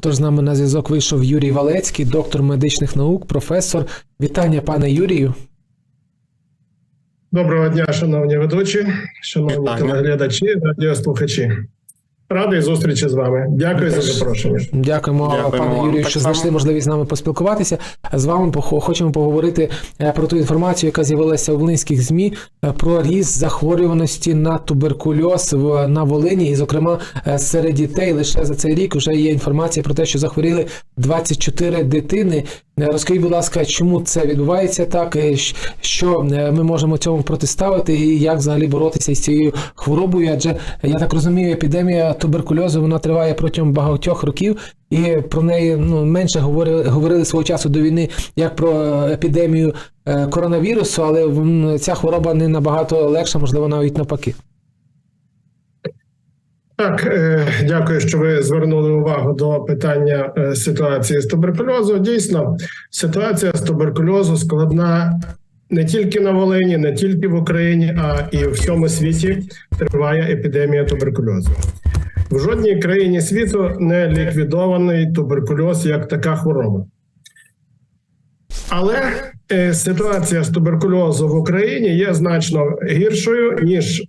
Отож, з нами на зв'язок вийшов Юрій Валецький, доктор медичних наук, професор. Вітання, пане Юрію. Доброго дня, шановні ведучі, шановні глядачі телеглядачі, радіослухачі. Радий зустрічі з вами. Дякую за запрошення. Дякуємо, Дякуємо пане. Юрію, що знайшли можливість з нами поспілкуватися. З вами хочемо поговорити е, про ту інформацію, яка з'явилася у волинських змі е, про ріст захворюваності на туберкульоз в на Волині, і, зокрема, е, серед дітей лише за цей рік вже є інформація про те, що захворіли 24 дитини. Е, Розкажіть, будь ласка, чому це відбувається так? е, Що е, ми можемо цьому протиставити, і як взагалі боротися із цією хворобою? Адже я так розумію, епідемія туберкульозу вона триває протягом багатьох років, і про неї ну менше говорили, говорили свого часу до війни, як про епідемію коронавірусу, але ця хвороба не набагато легша, можливо, навіть навпаки. Так, е, дякую, що ви звернули увагу до питання е, ситуації з туберкульозу. Дійсно, ситуація з туберкульозу складна не тільки на Волині, не тільки в Україні, а і в всьому світі триває епідемія туберкульозу. В жодній країні світу не ліквідований туберкульоз як така хвороба. Але е, ситуація з туберкульозу в Україні є значно гіршою ніж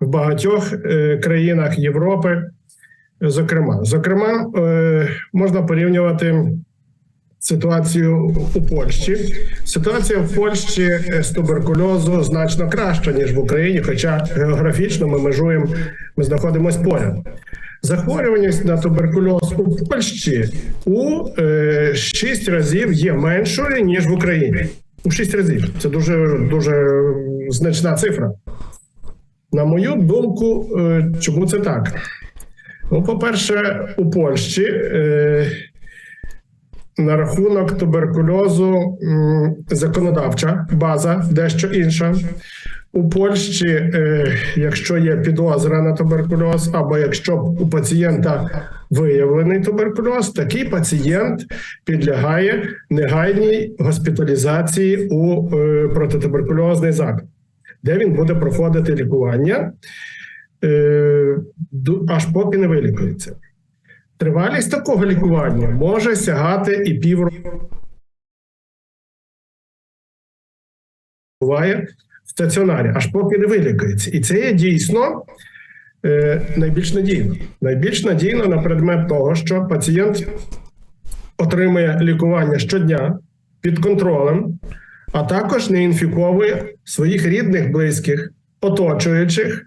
в багатьох е, країнах Європи. Зокрема, зокрема, е, можна порівнювати ситуацію у Польщі. Ситуація в Польщі е, з туберкульозу значно краща ніж в Україні, хоча географічно ми межуємо, ми знаходимося поряд. Захворюваність на туберкульоз у Польщі у е, 6 разів є меншою ніж в Україні. У 6 разів. Це дуже дуже значна цифра. На мою думку, е, чому це так? Ну, по-перше, у Польщі е, на рахунок туберкульозу законодавча база дещо інша. У Польщі, е, якщо є підозра на туберкульоз, або якщо у пацієнта виявлений туберкульоз, такий пацієнт підлягає негайній госпіталізації у протитуберкульозний заклад де він буде проходити лікування, е, аж поки не вилікується. Тривалість такого лікування може сягати і півроку. Буває в стаціонарі, аж поки не вилікується. І це є дійсно е, найбільш надійно. Найбільш надійно на предмет того, що пацієнт отримує лікування щодня під контролем, а також не інфіковує своїх рідних, близьких, оточуючих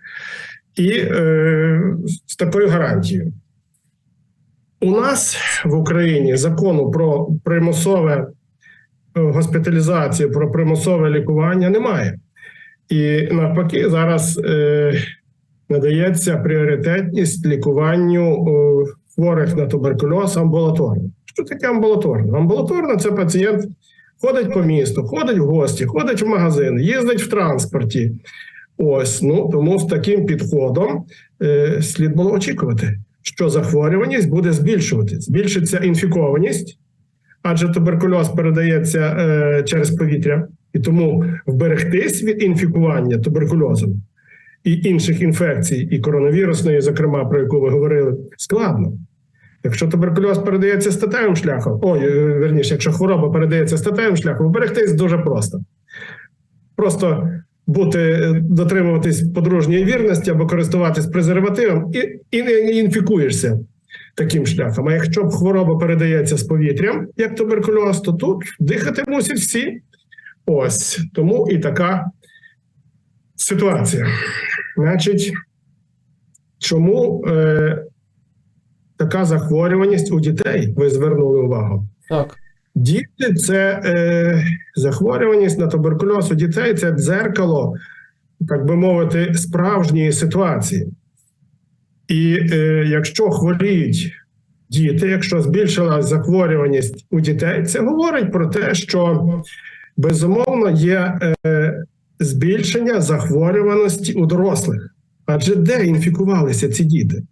і е, з такою гарантією. У нас в Україні закону про примусове е, госпіталізацію, про примусове лікування немає. І навпаки, зараз е, надається пріоритетність лікуванню е, хворих на туберкульоз амбулаторно. Що таке амбулаторно? Амбулаторно це пацієнт ходить по місту, ходить в гості, ходить в магазин, їздить в транспорті. Ось ну тому з таким підходом е, слід було очікувати, що захворюваність буде збільшуватись. Збільшиться інфікованість, адже туберкульоз передається е, через повітря, і тому вберегтись від інфікування туберкульозом і інших інфекцій, і коронавірусної, зокрема, про яку ви говорили, складно. Якщо туберкульоз передається статевим шляхом, ой, е, верніше, якщо хвороба передається статевим шляхом, вберегтись дуже просто. Просто бути, е, дотримуватись подружньої вірності або користуватись презервативом, і, і не інфікуєшся таким шляхом. А якщо б хвороба передається з повітрям, як туберкульоз, то тут дихати мусять всі. Ось тому і така ситуація. Значить, чому е, така захворюваність у дітей? Ви звернули увагу. Так. Діти це е, захворюваність на туберкульоз у дітей це дзеркало, так би мовити, справжньої ситуації. І е, якщо хворіють діти, якщо збільшилась захворюваність у дітей, це говорить про те, що безумовно є е, збільшення захворюваності у дорослих. Адже де інфікувалися ці діти?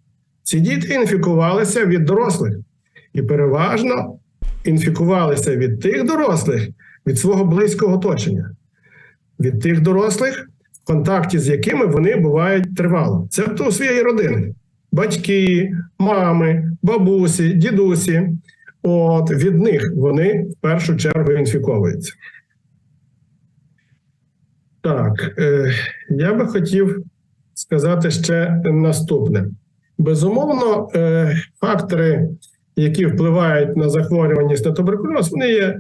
Ці діти інфікувалися від дорослих і переважно інфікувалися від тих дорослих, від свого близького оточення, від тих дорослих, в контакті з якими вони бувають тривало. Це у своєї родини. батьки, мами, бабусі, дідусі. От від них вони в першу чергу інфіковуються. Так, е, я би хотів сказати ще наступне. Безумовно, е, фактори, які впливають на захворюваність на туберкульоз, вони є,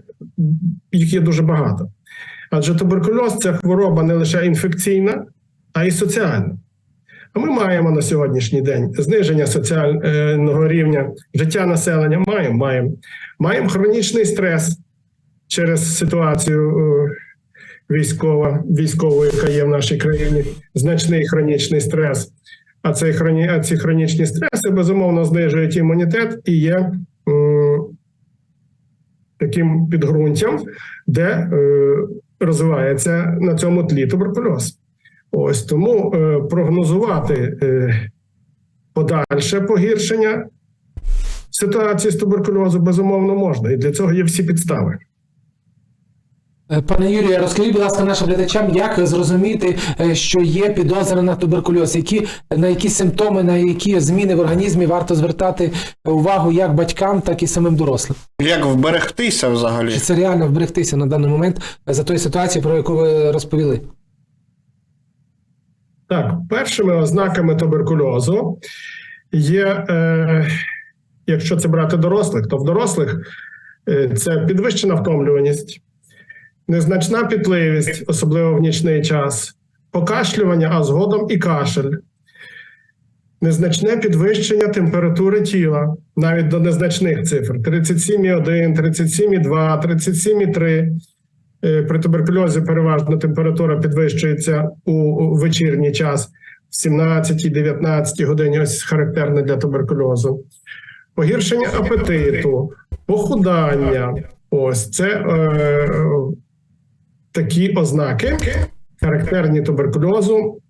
їх є дуже багато. Адже туберкульоз це хвороба не лише інфекційна, а й соціальна. А ми маємо на сьогоднішній день зниження соціального рівня життя населення. Маємо, маємо. Маємо хронічний стрес через ситуацію е, військова, військову, яка є в нашій країні, значний хронічний стрес. А цей хроні, а ці хронічні стреси безумовно знижують імунітет і є м, таким підґрунтям, де е, розвивається на цьому тлі туберкульоз. Ось тому е, прогнозувати е, подальше погіршення ситуації з туберкульозу безумовно можна, і для цього є всі підстави. Е, Пане Юрію, розкажіть, будь ласка, нашим глядачам, як зрозуміти, е, що є підозра на туберкульоз, які на які симптоми, на які зміни в організмі варто звертати увагу як батькам, так і самим дорослим. Як вберегтися взагалі? Чи це реально вберегтися на даний момент за тою ситуацією, про яку ви розповіли? Так, першими ознаками туберкульозу є, е, якщо це брати дорослих, то в дорослих е, це підвищена втомлюваність, незначна пітливість, особливо в нічний час, покашлювання, а згодом і кашель, незначне підвищення температури тіла, навіть до незначних цифр: 37,1, 37,2, 37,3. Е, При туберкульозі переважно температура підвищується у вечірній час в 17-19 годині. Ось характерне для туберкульозу. Погіршення апетиту, похудання. Ось це е, такі ознаки, характерні туберкульозу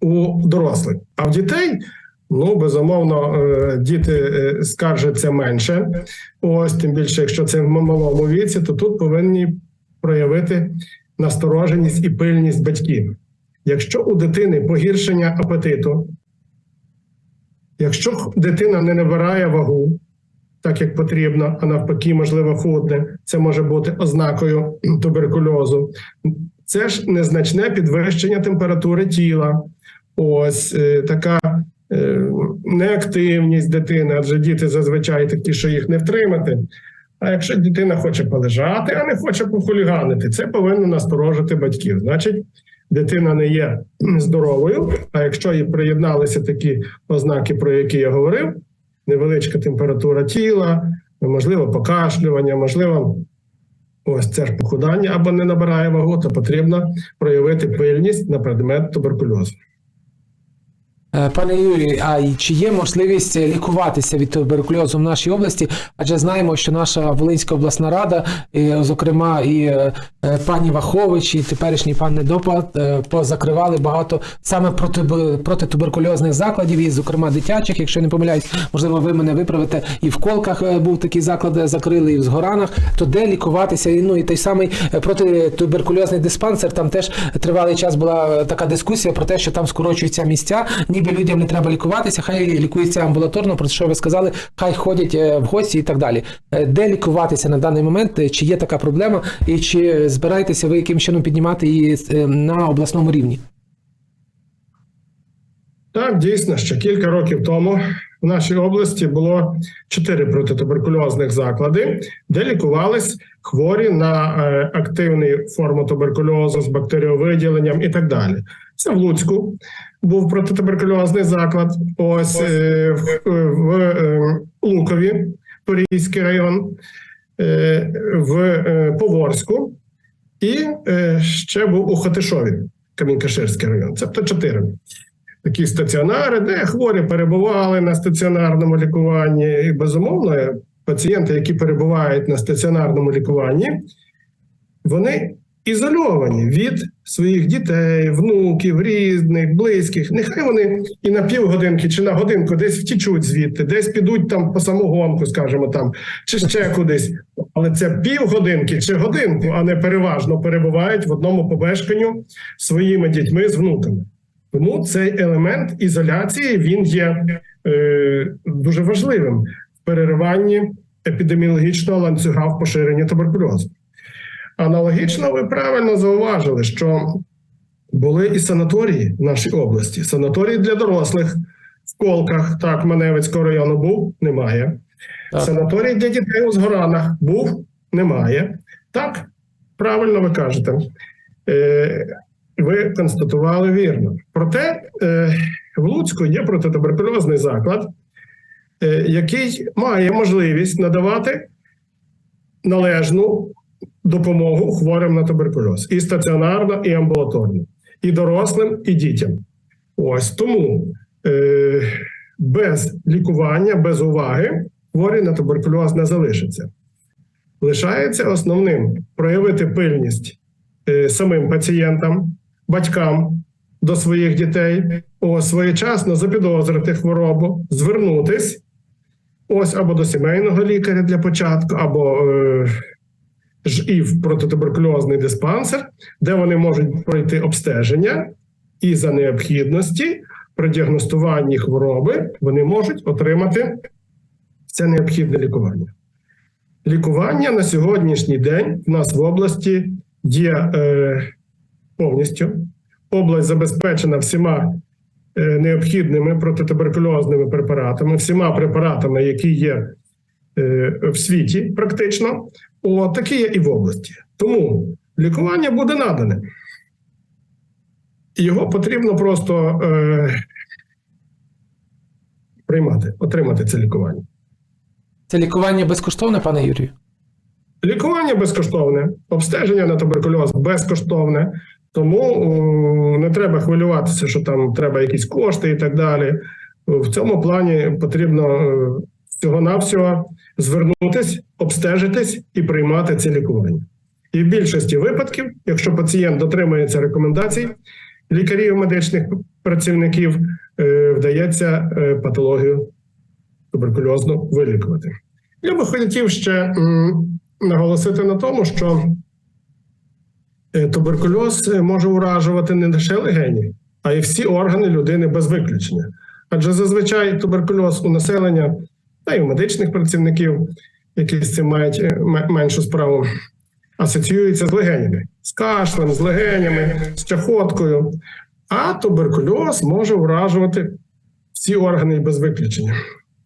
у дорослих. А в дітей, ну безумовно, е, діти е, скаржаться менше. Ось тим більше, якщо це в малому віці, то тут повинні проявити настороженість і пильність батьків. Якщо у дитини погіршення апетиту, якщо дитина не набирає вагу, так як потрібно, а навпаки, можливо, худне, це може бути ознакою туберкульозу. Це ж незначне підвищення температури тіла, ось е, така е, неактивність дитини, адже діти зазвичай такі, що їх не втримати. А якщо дитина хоче полежати, а не хоче похуліганити, це повинно насторожити батьків. Значить, дитина не є здоровою. А якщо їй приєдналися такі ознаки, про які я говорив: невеличка температура тіла, можливо, покашлювання, можливо, ось це ж похудання або не набирає вагу, то потрібно проявити пильність на предмет туберкульозу. Е, Пане Юрію, а чи є можливість лікуватися від туберкульозу в нашій області? Адже знаємо, що наша Волинська обласна рада, і, зокрема, і е, пані Вахович, і теперішній пан Недопа е, позакривали багато саме проти протитуберкульозних закладів, і, зокрема, дитячих, якщо не помиляюсь, можливо, ви мене виправите. І в Колках був такий заклад, закрили, і в Згоранах. То де лікуватися? Ну і той самий протитуберкульозний диспансер. Там теж тривалий час була така дискусія про те, що там скорочуються місця, ніби людям не треба лікуватися, хай лікуються амбулаторно, про що ви сказали, хай ходять е, в гості і так далі. Е, Де лікуватися на даний момент? Е, Чи є така проблема, і чи збираєтеся ви яким чином піднімати її на обласному рівні? Так, дійсно, ще кілька років тому в нашій області було чотири протитуберкульозних заклади, де лікувались хворі на активну форму туберкульозу з бактеріовиділенням і так далі. Це в Луцьку був протитуберкульозний заклад. Ось е, в, в е, Лукові, Порізький район, е, в е, Поворську і е, ще був у Хотишові, Камінь-Каширський район. Тобто чотири такі стаціонари, де хворі перебували на стаціонарному лікуванні. І безумовно, пацієнти, які перебувають на стаціонарному лікуванні, вони ізольовані від своїх дітей, внуків, рідних, близьких. Нехай вони і на півгодинки чи на годинку десь втічуть звідти, десь підуть там по самогонку, скажімо там, чи ще кудись. Але це півгодинки чи годинку, а не переважно перебувають в одному помешканню своїми дітьми з внуками. Тому цей елемент ізоляції він є е, дуже важливим в перериванні епідеміологічного ланцюга в поширенні туберкульозу. Аналогічно, ви правильно зауважили, що були і санаторії в нашій області. Санаторії для дорослих в Колках, так, Маневицького району був, немає. Так. Санаторій для дітей у Згоранах був, немає. Так, правильно ви кажете. Е, ви констатували вірно. Проте е, в Луцьку є протитуберкульозний заклад, е, який має можливість надавати належну допомогу хворим на туберкульоз і стаціонарно, і амбулаторно, і дорослим, і дітям. Ось тому е, без лікування, без уваги хворий на туберкульоз не залишиться. Лишається основним проявити пильність е, самим пацієнтам, батькам до своїх дітей, о, своєчасно запідозрити хворобу, звернутись ось або до сімейного лікаря для початку, або е, і в протитуберкульозний диспансер, де вони можуть пройти обстеження, і за необхідності при діагностуванні хвороби вони можуть отримати це необхідне лікування. Лікування на сьогоднішній день в нас в області є е, повністю. Область забезпечена всіма е, необхідними протитуберкульозними препаратами, всіма препаратами, які є в світі, практично. О, такі є і в області. Тому лікування буде надане. Його потрібно просто е, приймати, отримати це лікування. Це лікування безкоштовне, пане Юрію? Лікування безкоштовне, обстеження на туберкульоз безкоштовне, тому не треба хвилюватися, що там треба якісь кошти і так далі. В цьому плані потрібно е, всього-навсього звернутись, обстежитись і приймати це лікування. І в більшості випадків, якщо пацієнт дотримується рекомендацій лікарів, медичних працівників, е, вдається е, патологію туберкульозну вилікувати. Я би хотів ще наголосити на тому, що е, туберкульоз може уражувати не лише легені, а й всі органи людини без виключення. Адже зазвичай туберкульоз у населення та й у медичних працівників, які з цим мають е, меншу справу, асоціюється з легенями, з кашлем, з легенями, з чахоткою. А туберкульоз може уражувати всі органи без виключення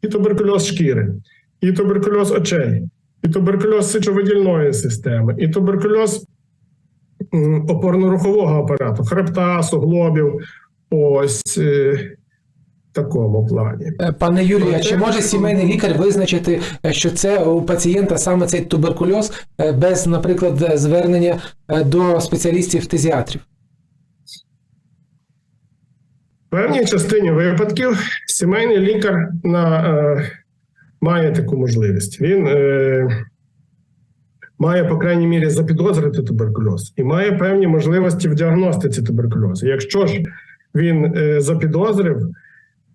і туберкульоз шкіри, і туберкульоз очей, і туберкульоз сечовидільної системи, і туберкульоз опорно-рухового апарату, хребта, суглобів. Ось е, такому плані. Е, Пане Юрію, а чи може сімейний лікар визначити, е, що це у пацієнта саме цей туберкульоз е, без, наприклад, е, звернення е, до спеціалістів-фтизіатрів? В певній частині випадків сімейний лікар на, е, має таку можливість. Він е, має, по крайній мірі, запідозрити туберкульоз і має певні можливості в діагностиці туберкульозу. Якщо ж він е, запідозрив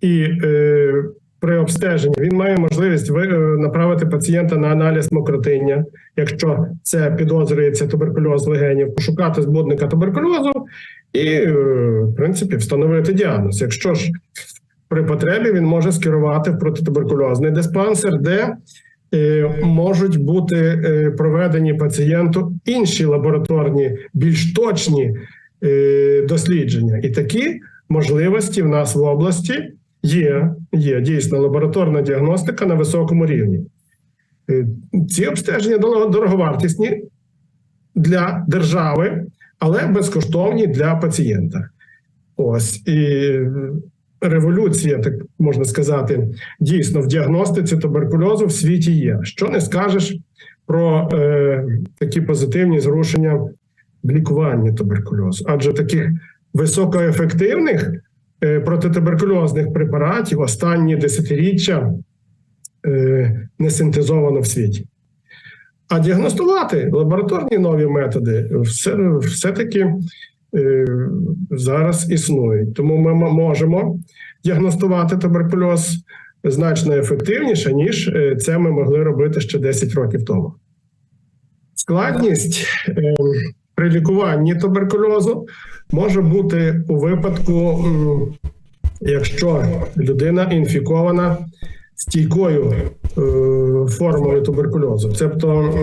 і е, при обстеженні він має можливість е, направити пацієнта на аналіз мокротиння, якщо це підозрюється туберкульоз легенів, пошукати збудника туберкульозу і, е, в принципі, встановити діагноз. Якщо ж при потребі він може скерувати в протитуберкульозний диспансер, де е, можуть бути е, проведені пацієнту інші лабораторні, більш точні дослідження. І такі можливості в нас в області є. Є дійсно лабораторна діагностика на високому рівні. Е, Ці обстеження дороговартісні для держави, але безкоштовні для пацієнта. Ось і революція, так можна сказати, дійсно в діагностиці туберкульозу в світі є. Що не скажеш про е, такі позитивні зрушення в лікуванні туберкульозу? Адже таких високоефективних протитуберкульозних препаратів останні десятиріччя е, не синтезовано в світі. А діагностувати лабораторні нові методи все, все-таки е, зараз існують. Тому ми можемо діагностувати туберкульоз значно ефективніше, ніж е, це ми могли робити ще 10 років тому. Складність е, при лікуванні туберкульозу може бути у випадку, якщо людина інфікована стійкою е, формою туберкульозу. Тобто,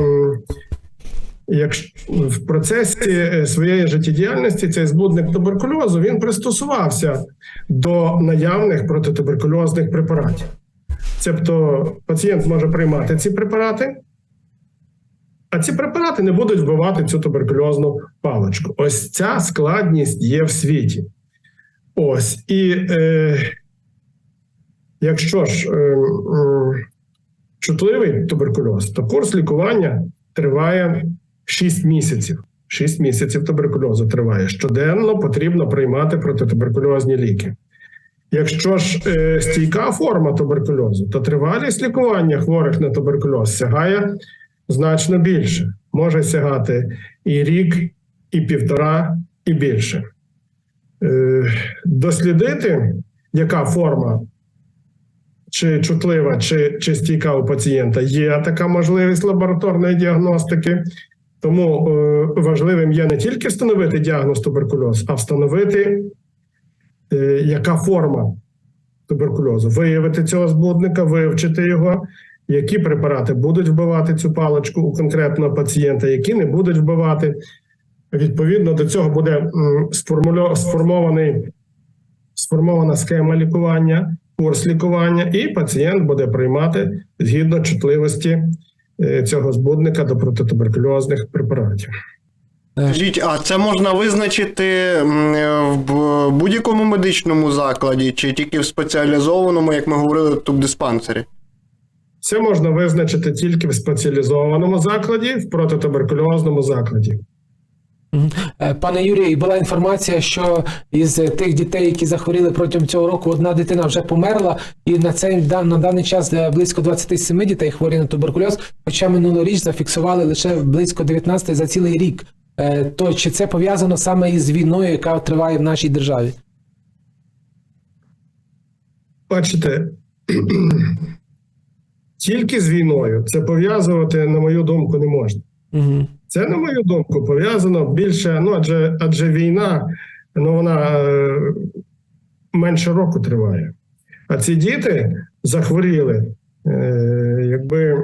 якщо в процесі е, своєї життєдіяльності цей збудник туберкульозу він пристосувався до наявних протитуберкульозних препаратів. Тобто пацієнт може приймати ці препарати, а ці препарати не будуть вбивати цю туберкульозну паличку. Ось ця складність є в світі. Ось і е, якщо ж е, е, чутливий туберкульоз, то курс лікування триває 6 місяців. 6 місяців туберкульозу триває. Щоденно потрібно приймати протитуберкульозні ліки. Якщо ж е, стійка форма туберкульозу, то тривалість лікування хворих на туберкульоз сягає значно більше. Може сягати і рік, і півтора, і більше. Е, дослідити, яка форма чи чутлива, чи, чи стійка у пацієнта, є така можливість лабораторної діагностики. Тому е, важливим є не тільки встановити діагноз туберкульоз, а встановити, е, яка форма туберкульозу, виявити цього збудника, вивчити його, які препарати будуть вбивати цю паличку у конкретного пацієнта, які не будуть вбивати. Відповідно до цього буде сформований сформована схема лікування, курс лікування, і пацієнт буде приймати згідно чутливості е, цього збудника до протитуберкульозних препаратів. Скажіть, а це можна визначити в будь-якому медичному закладі, чи тільки в спеціалізованому, як ми говорили, тубдиспансері? Це можна визначити тільки в спеціалізованому закладі, в протитуберкульозному закладі. Е, Пане Юрію, була інформація, що із е, тих дітей, які захворіли протягом цього року, одна дитина вже померла, і на цей на даний час е, близько 27 дітей хворі на туберкульоз, хоча минулоріч зафіксували лише близько 19 за цілий рік. То чи це пов'язано саме із війною, яка триває в нашій державі? Бачите, тільки з війною це пов'язувати, на мою думку, не можна. Угу. Це, на мою думку, пов'язано більше. Ну, адже адже війна, ну вона е, менше року триває. А ці діти захворіли. Е, якби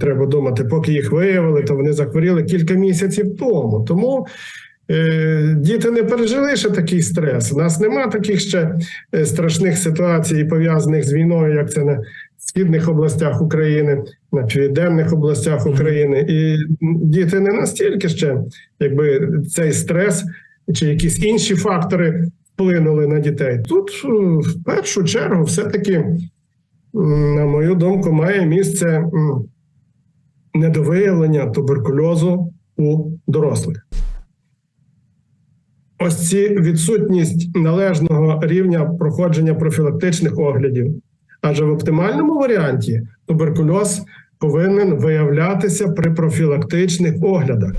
треба думати, поки їх виявили, то вони захворіли кілька місяців тому. Тому е, діти не пережили ще такий стрес. У нас нема таких ще страшних ситуацій, пов'язаних з війною, як це на східних областях України, на південних областях України. І діти не настільки ще, якби цей стрес чи якісь інші фактори вплинули на дітей. Тут е, в першу чергу, все-таки, на мою думку, має місце недовиявлення туберкульозу у дорослих. Ось ці відсутність належного рівня проходження профілактичних оглядів. Адже в оптимальному варіанті туберкульоз повинен виявлятися при профілактичних оглядах.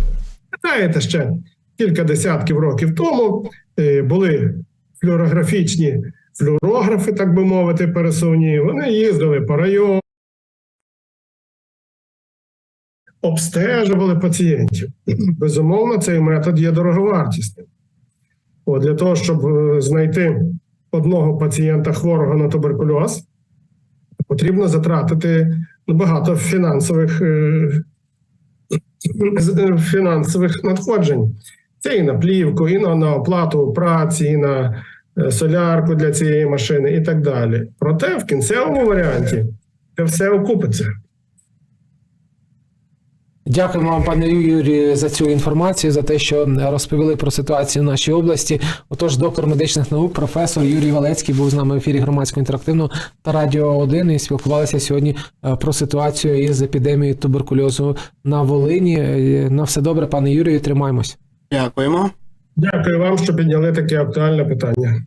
Пам'ятаєте, ще кілька десятків років тому е, були флюорографічні флюорографи, так би мовити, пересувні. Вони їздили по району, обстежували пацієнтів. Безумовно, цей метод є дороговартісним. От для того, щоб е, знайти одного пацієнта хворого на туберкульоз, потрібно затратити багато фінансових, е, е, фінансових надходжень. Це і на плівку, і на, на оплату праці, і на е, солярку для цієї машини, і так далі. Проте в кінцевому варіанті це все окупиться. Дякуємо вам, пане Юрію, за цю інформацію, за те, що розповіли про ситуацію в нашій області. Отож, доктор медичних наук, професор Юрій Валецький був з нами в ефірі громадського інтерактивного та радіо 1 і спілкувалися сьогодні е, про ситуацію із епідемією туберкульозу на Волині. Е, На все добре, пане Юрію, тримаємось. Дякуємо. Дякую вам, що підняли таке актуальне питання.